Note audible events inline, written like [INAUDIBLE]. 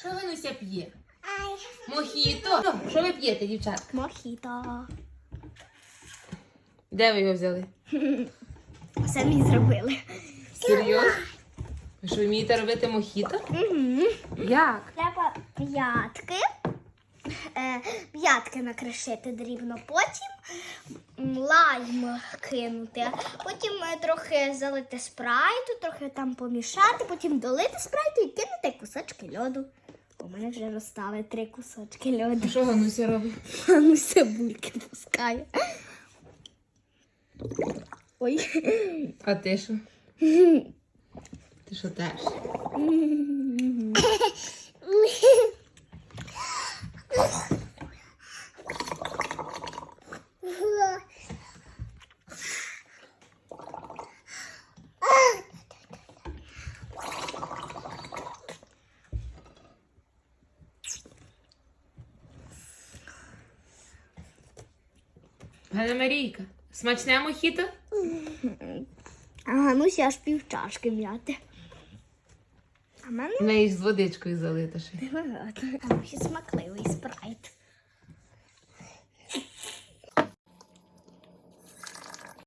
Що Гануся п'є? Мохіто. Що ви п'єте, дівчатка? Мохіто. Де ви його взяли? [LAUGHS] Самі зробили. Серйозно? Ви що вмієте робити мохіто? Угу. Як? Треба п'ятки. Е, п'ятки накришити дрібно, потім лайм кинути, потім е, трохи залити спрайту, трохи там помішати, потім долити спрайту і кинути кусочки льоду. У мене вже розстали три кусочки льоду. Що Гануся робить? [LAUGHS] Ну, все бульки пускає. Ой. А ти що? [LAUGHS] Ти що теж? [LAUGHS] Ганна Марійка, смачне мохіто? Ага, ну ще аж півчашки м'яти. А мене В неї з водичкою залита ще. Ще смакливий спрайт.